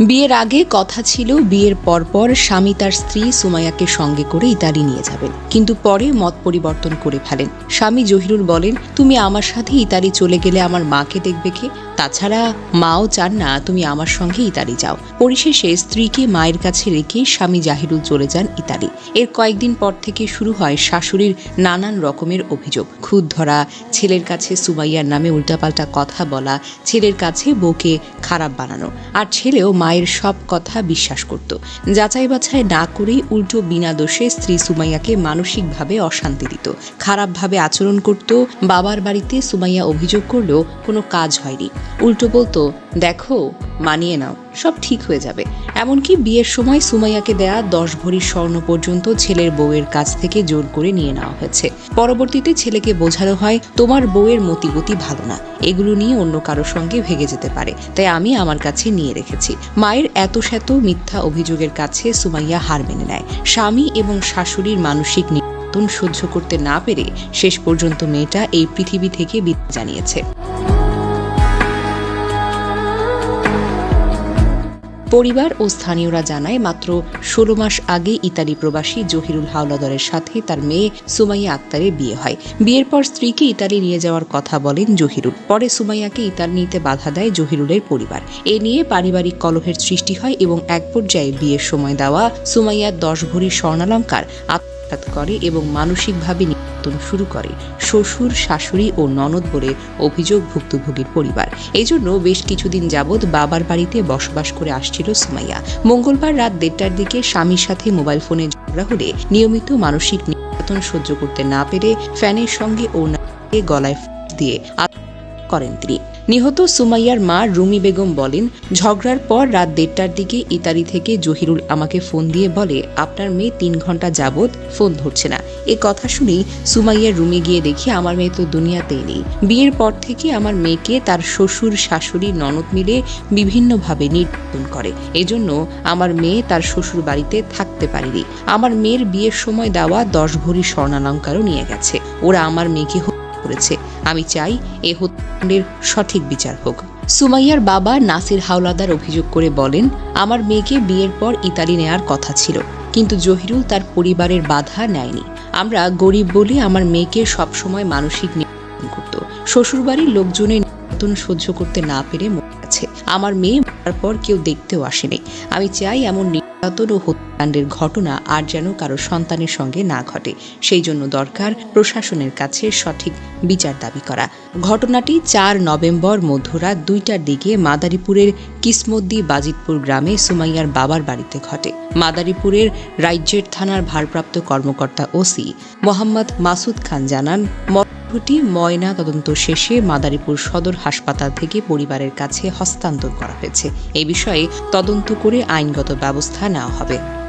বিয়ের আগে কথা ছিল, বিয়ের পরপর স্বামী তার স্ত্রী সুমাইয়াকে সঙ্গে করে ইতালি নিয়ে যাবেন। কিন্তু পরে মত পরিবর্তন করে ফেলেন। স্বামী জহিরুল বলেন, তুমি আমার সাথে ইতালি চলে গেলে আমার মাকে দেখবে কে? তাছাড়া মাও চান না, তুমি আমার সঙ্গে ইতালি যাও। পরিশেষে স্ত্রীকে মায়ের কাছে রেখে স্বামী জাহিরুল চলে যান ইতালি। এর কয়েকদিন পর থেকে শুরু হয় শাশুড়ির নানান রকমের অভিযোগ। খুদ ধরা ছেলের কাছে সুমাইয়ার নামে উল্টাপাল্টা কথা বলা, ছেলের কাছে বউকে খারাপ বানানো, আর ছেলেও মায়ের সব কথা বিশ্বাস করত। যাচাই বাছাই না করেই উল্টো বিনা দোষে স্ত্রী সুমাইয়াকে মানসিকভাবে অশান্তি দিত। খারাপভাবে আচরণ করত, বাবার বাড়িতে সুমাইয়া অভিযোগ করলেও কোনো কাজ হয়নি। উল্টো বলতো, দেখো, মানিয়ে নাও, সব ঠিক হয়ে যাবে। এমনকি বিয়ের সময় সুমাইয়াকে দেয়া দশ ভরির স্বর্ণ পর্যন্ত ছেলের বউয়ের কাছ থেকে জোর করে নিয়ে নেওয়া হয়েছে। পরবর্তীতে ছেলেকে বোঝানো হয়, তোমার বউয়ের মতিগতি ভালো না, এগুলো নিয়ে অন্য কারোর সঙ্গে ভেগে যেতে পারে, তাই আমি আমার কাছে নিয়ে রেখেছি। মায়ের এত শত মিথ্যা অভিযোগের কাছে সুমাইয়া হার মেনে নেয়। স্বামী এবং শাশুড়ির মানসিক নির্যাতন সহ্য করতে না পেরে শেষ পর্যন্ত মেয়েটা এই পৃথিবী থেকে বিদায় জানিয়েছে। পরিবার ও স্থানীয়রা জানায়, মাত্র ষোলো মাস আগে ইতালি প্রবাসী জহিরুল হাওলাদারের সাথে তার মেয়ে সুমাইয়া আক্তারের বিয়ে হয়। বিয়ের পর স্ত্রীকে ইতালি নিয়ে যাওয়ার কথা বলেন জহিরুল। পরে সুমাইয়াকে ইতালি নিতে বাধা দেয় জহিরুলের পরিবার। এ নিয়ে পারিবারিক কলহের সৃষ্টি হয় এবং এক পর্যায়ে বিয়ের সময় দেওয়া সুমাইয়ার দশ ভরি স্বর্ণালঙ্কার আত্মঘাত করে এবং মানসিকভাবে নির্যাতন শুরু করে শ্বশুর, শাশুড়ি ও ননদ বলে অভিযোগ ভুক্তভোগীর পরিবার। এজন্য বেশ কিছুদিন যাবৎ বাবার বাড়িতে বসবাস করে আসছিল সুমাইয়া। মঙ্গলবার রাত দেড়টার দিকে স্বামীর সাথে মোবাইল ফোনে ঝগড়া হলে নিয়মিত মানসিক নির্যাতন সহ্য করতে না পেরে ফ্যানের সঙ্গে ও গলায় দিয়ে করেন তিনি। নিহত সুমাইয়ার মা রুমি বেগম বলেন, ঝগড়ার পর রাত দেড়টার দিকে ইতালি থেকে জহিরুল আমাকে ফোন দিয়ে বলে, আপনার মেয়ে তিন ঘণ্টা যাবৎ ফোন ধরছে না। এ কথা শুনেই সুমাইয়ার রুমে গিয়ে দেখি আমার মেয়ে তো দুনিয়াতেই নেই। বিয়ের পর থেকে আমার মেয়েকে তার শ্বশুর, শাশুড়ি, ননদ মিলে বিভিন্নভাবে নির্যাতন করে। এজন্য আমার মেয়ে তার শ্বশুর বাড়িতে থাকতে পারেনি। আমার মেয়ের বিয়ের সময় দেওয়া দশ ভরি স্বর্ণালঙ্কারও নিয়ে গেছে। ওরা আমার মেয়েকে করেছে। আমি চাই এ হত্যাকাণ্ডের সঠিক বিচার হোক। সুমাইয়ার বাবা নাসির হাওলাদার অভিযোগ করে বলেন, আমার মেয়েকে বিয়ের পর ইতালি নেয়ার কথা ছিল, কিন্তু জহিরুল তার পরিবারের বাধা নেয়নি। আমরা গরিব বলে আমার মেয়েকে সবসময় মানসিক নির্যাতন করত। শ্বশুরবাড়ির লোকজনের নির্যাতন সহ্য করতে না পেরে মরে আমার মেয়ে মরার পর কেউ দেখতেও আসেনি। আমি চাই এমন নির্যাতন ও হত্যাকাণ্ডের ঘটনা আর যেন কারও সন্তানের সঙ্গে না ঘটে। সেই জন্য দরকার প্রশাসনের কাছে সঠিক বিচার দাবি করা। ঘটনাটি চার নভেম্বর মধ্যরাত দুইটার দিকে মাদারীপুরের কিসমদ্দি বাজিতপুর গ্রামে সুমাইয়ার বাবার বাড়িতে ঘটে। মাদারীপুরের রাজ্যের থানার ভারপ্রাপ্ত কর্মকর্তা ওসি মোহাম্মদ মাসুদ খান জানান মর্মটি ময়না তদন্ত শেষে মাদারীপুর সদর হাসপাতাল থেকে পরিবারের কাছে হস্তান্তর করা হয়েছে। এ বিষয়ে তদন্ত করে আইনগত ব্যবস্থা নেওয়া হবে।